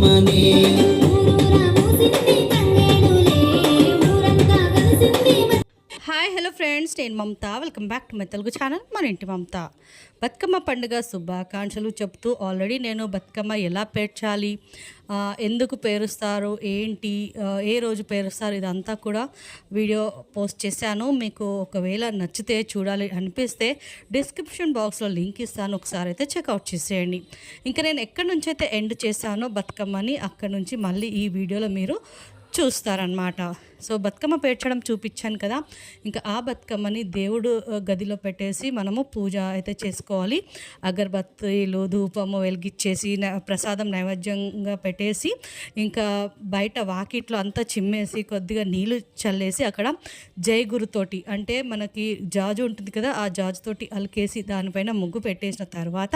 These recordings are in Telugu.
মানে నేను Mamata. Welcome back to my Telugu channel మన ఇంటి మమత. బతుకమ్మ పండుగ శుభాకాంక్షలు చెప్తూ ఆల్రెడీ నేను బతుకమ్మ ఎలా పేర్చాలి? ఎందుకు పేరుస్తారు? ఏంటి? ఏ రోజు పేరుస్తారు? ఇదంతా కూడా వీడియో పోస్ట్ చేశాను. మీకు ఒకవేళ నచ్చితే చూడాలి అనిపిస్తే డిస్క్రిప్షన్ బాక్స్లో లింక్ ఇస్తాను. ఒకసారి అయితే చెక్అవుట్ చేసేయండి. ఇంకా నేను ఎక్కడి నుంచి అయితే ఎండ్ చేశానో బతుకమ్మని అక్కడ నుంచి మళ్ళీ ఈ వీడియోలో మీరు చూస్తారనమాట సో బతుకమ్మ పేర్చడం చూపించాను కదా. ఇంకా ఆ బతుకమ్మని దేవుడు గదిలో పెట్టేసి మనము పూజ అయితే చేసుకోవాలి. అగరబత్తీలు ధూపము వెలిగిచ్చేసి ప్రసాదం నైవేద్యంగా పెట్టేసి ఇంకా బయట వాకిట్లో అంతా చిమ్మేసి కొద్దిగా నీళ్ళు చల్లేసి అక్కడ జైగురుతోటి అంటే మనకి జాజు ఉంటుంది కదా ఆ జాజుతోటి అలికేసి దానిపైన ముగ్గు పెట్టేసిన తర్వాత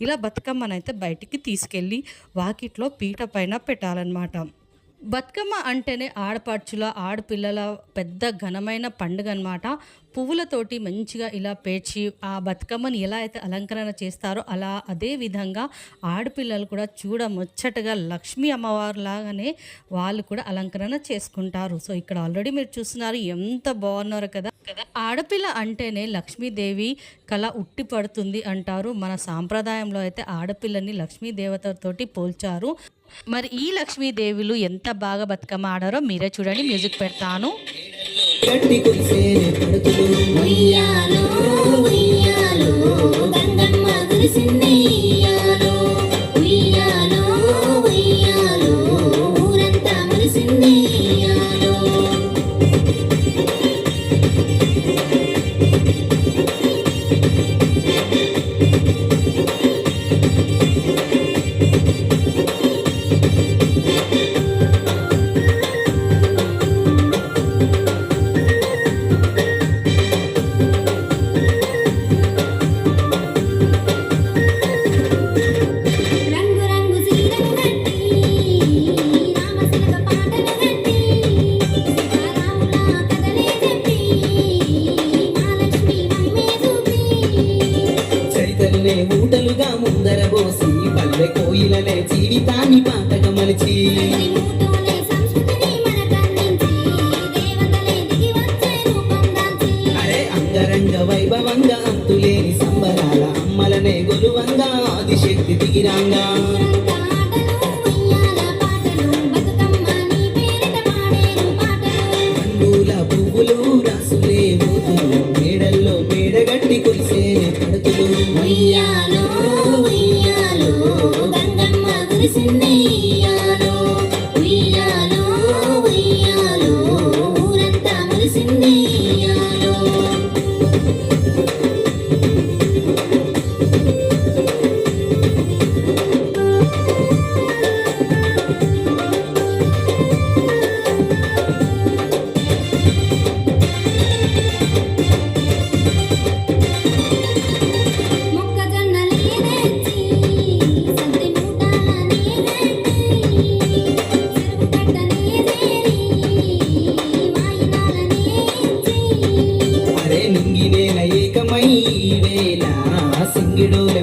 ఇలా బతుకమ్మనైతే బయటికి తీసుకెళ్ళి వాకిట్లో పీట పైన పెట్టాలన్నమాట. బతుకమ్మ అంటేనే ఆడపడుచుల ఆడపిల్లల పెద్ద ఘనమైన పండుగ అనమాట పువ్వులతోటి మంచిగా ఇలా పేర్చి ఆ బతుకమ్మని ఎలా అయితే అలంకరణ చేస్తారో అలా అదే విధంగా ఆడపిల్లలు కూడా చూడ ముచ్చటగా లక్ష్మీ అమ్మవారు లాగానే వాళ్ళు కూడా అలంకరణ చేసుకుంటారు. సో ఇక్కడ ఆల్రెడీ మీరు చూస్తున్నారు ఎంత బాగున్నారు కదా. ఆడపిల్ల అంటేనే లక్ష్మీదేవి కళ ఉట్టి పడుతుంది అంటారు. మన సాంప్రదాయంలో అయితే ఆడపిల్లని లక్ష్మీ దేవతతోటి పోల్చారు. మరి ఈ లక్ష్మీదేవులు ఎంత బాగా బతుకమ్మ ఆడారో మీరే చూడండి. మ్యూజిక్ పెడతాను. ఊటలుగా ముందర పోసి పల్లె కోయిలనే జీవితాన్ని పాటగా మలిచి.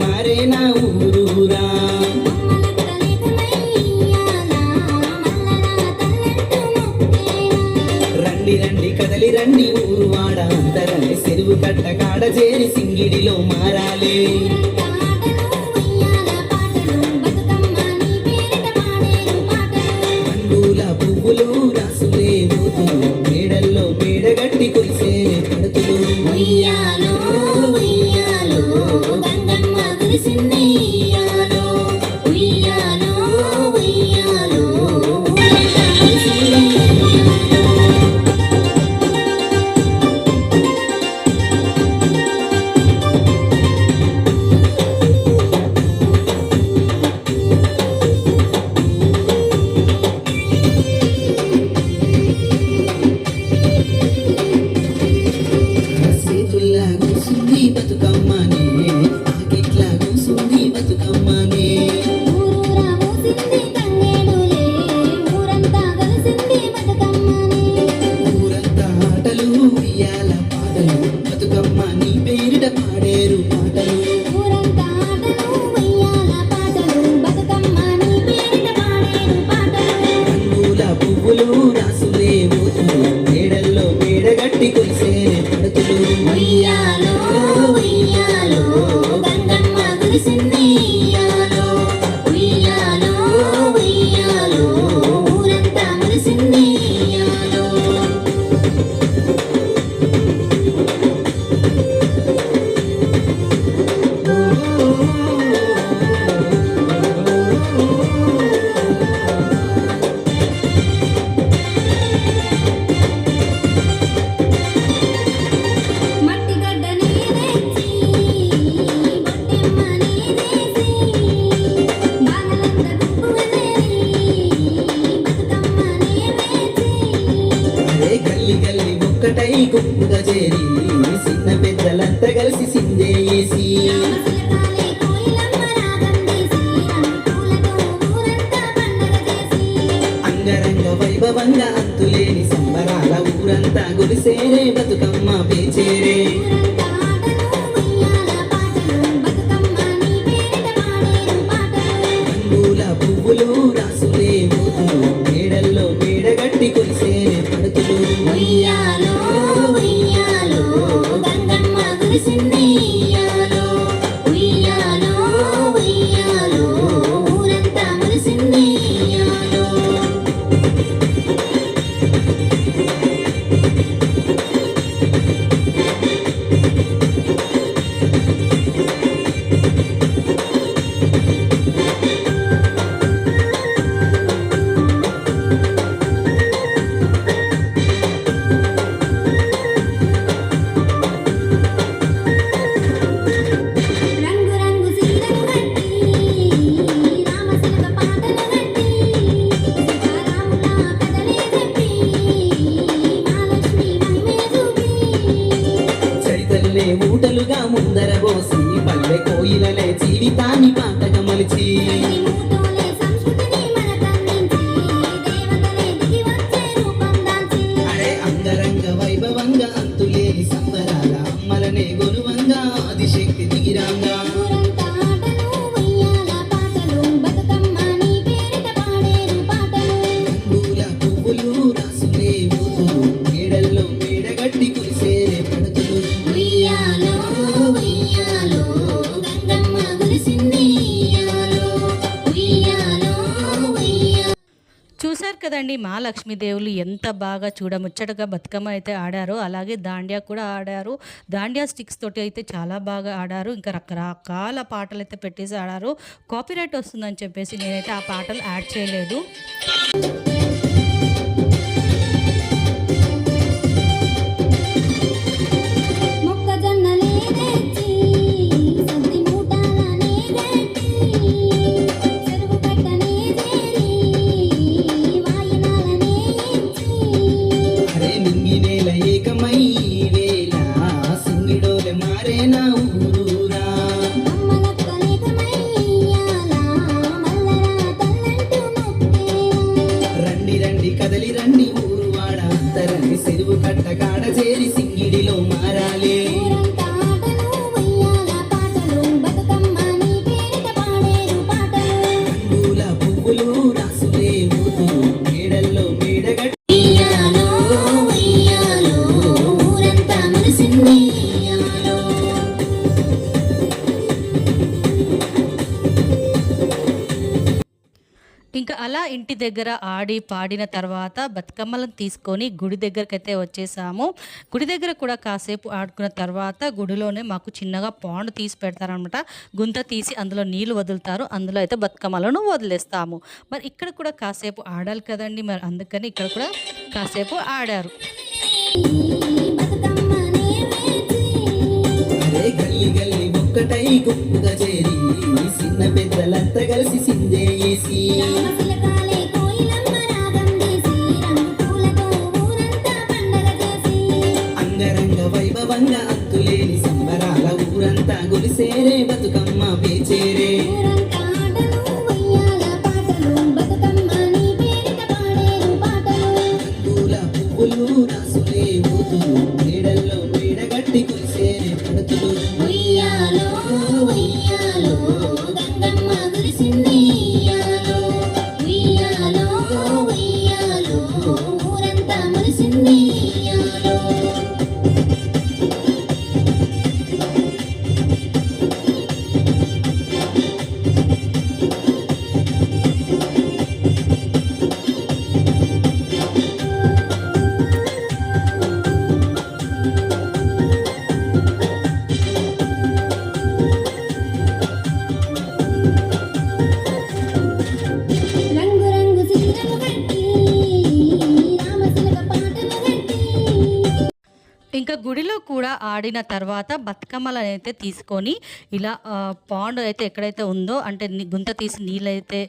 మారే నా ఊరూరా? రండి రండి కదలి రండి ఊరు వాడ అందరని చెరువు కట్ట కాడ చేరి సింగిడిలో మారాలే. ఒకటై గుప్పుగా చేరి చూడండి మా లక్ష్మీదేవులు ఎంత బాగా చూడముచ్చటగా బతుకమ్మ అయితే ఆడారో అలాగే దాండియా కూడా ఆడారు. దాండియా స్టిక్స్ తోటి అయితే చాలా బాగా ఆడారు. ఇంకా రకరకాల పాటలు అయితే పెట్టేసి ఆడారు. కాపీరైట్ వస్తుందని చెప్పేసి నేనైతే ఆ పాటలు యాడ్ చేయలేదు. దగ్గర ఆడి పాడిన తర్వాత బతుకమ్మలను తీసుకొని గుడి దగ్గరకైతే వచ్చేసాము. గుడి దగ్గర కూడా కాసేపు ఆడుకున్న తర్వాత గుడిలోనే మాకు చిన్నగా పాండ్ తీసి పెడతారనమాట గుంత తీసి అందులో నీళ్ళు వదులుతారు. అందులో అయితే బతుకమ్మలను వదిలేస్తాము. మరి ఇక్కడ కూడా కాసేపు ఆడాలి కదండి. మరి అందుకని ఇక్కడ కూడా కాసేపు ఆడారు. ఒక్కటై చేరి చిన్న పెద్దలంతా కలిసి సిందేసి ఆడిన తర్వాత బతుకమ్మలనైతే తీసుకొని ఇలా పాండ్ అయితే ఎక్కడైతే ఉందో అంటే గుంత తీసి నీళ్ళైతే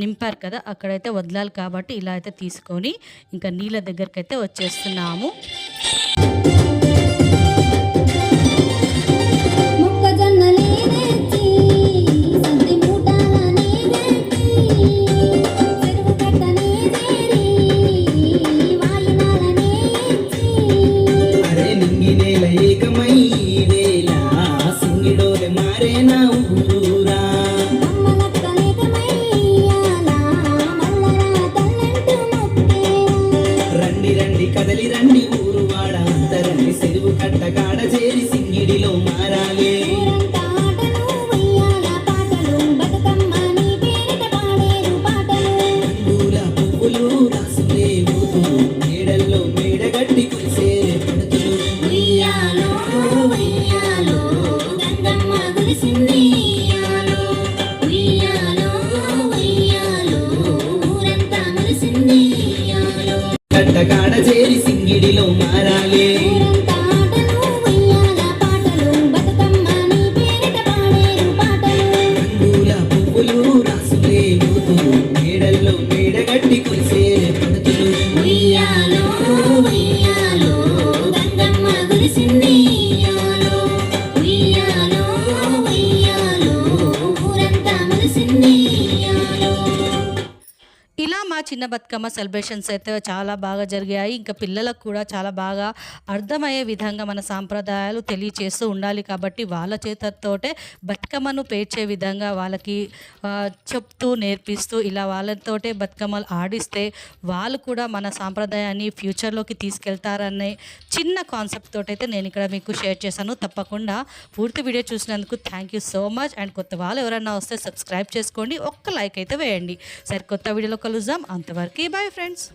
నింపారు కదా అక్కడైతే వదలాలి కాబట్టి ఇలా అయితే తీసుకొని ఇంకా నీళ్ళ దగ్గరకైతే వచ్చేస్తున్నాము. బతుకమ్మ సెలబ్రేషన్స్ అయితే చాలా బాగా జరిగాయి. ఇంకా పిల్లలకు కూడా చాలా బాగా అర్థమయ్యే విధంగా మన సాంప్రదాయాలు తెలియచేస్తూ ఉండాలి కాబట్టి వాళ్ళ చేతతోటే బతుకమ్మను పేర్చే విధంగా వాళ్ళకి చెప్తూ నేర్పిస్తూ ఇలా వాళ్ళతోటే బతుకమ్మలు ఆడిస్తే వాళ్ళు కూడా మన సాంప్రదాయాన్ని ఫ్యూచర్లోకి తీసుకెళ్తారనే చిన్న కాన్సెప్ట్ తోటి అయితే నేను ఇక్కడ మీకు షేర్ చేశాను. తప్పకుండా పూర్తి వీడియో చూసినందుకు thank you so much. And కొత్త వాళ్ళు ఎవరైనా వస్తే సబ్స్క్రైబ్ చేసుకోండి. ఒక్క లైక్ అయితే వేయండి. సరే కొత్త వీడియోలో కలుద్దాం. అంతవరకు Okay, bye friends.